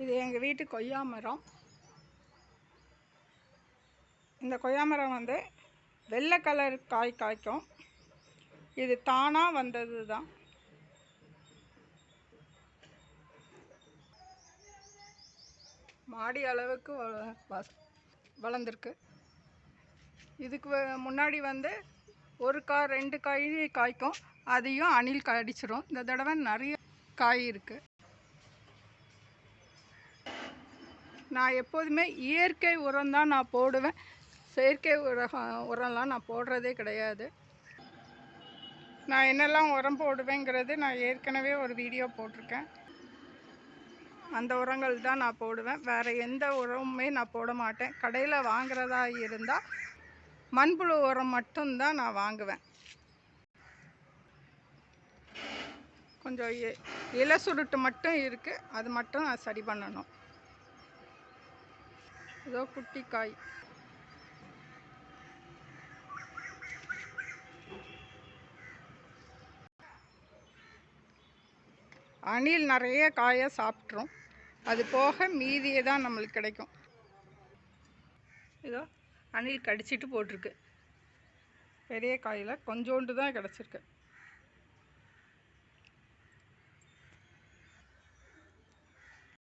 இது எங்கள் வீட்டு கொய்யா மரம். இந்த கொய்யா மரம் வந்து வெள்ளை கலர் காய் காய்க்கும். இது தானாக வந்தது தான் மாடி அளவுக்கு வ- வ- வளர்ந்துருக்கு. இதுக்கு முன்னாடி வந்து ஒரு காய் ரெண்டு காய் காய்க்கும். அதையும் அணில் கடிச்சிரும். இந்த தடவை நிறைய காய் இருக்குது நான் எப்போதுமே இயற்கை உரம் தான் நான் போடுவேன். செயற்கை உரம் உரம்லாம் நான் போடுறதே கிடையாது. நான் என்னெல்லாம் உரம் போடுவேங்கிறது நான் ஏற்கனவே ஒரு வீடியோ போட்டிருக்கேன். அந்த உரங்கள் தான் நான் போடுவேன். வேறு எந்த உரமுமே நான் போட மாட்டேன். கடையில் வாங்குறதா இருந்தால் மண்புழு உரம் மட்டும்தான் நான் வாங்குவேன். கொஞ்சம் இலை சுருட்டு மட்டும் இருக்குது அது மட்டும் நான் சரி பண்ணணும். ஏதோ குட்டி காய். அணில் நிறைய காயை சாப்பிட்ரும் அது போக மீதியே தான் நம்மளுக்கு கிடைக்கும். இதோ அணில் கடிச்சிட்டு போட்டிருக்கு. பெரிய காயில் கொஞ்சோண்டு தான் கிடச்சிருக்கு.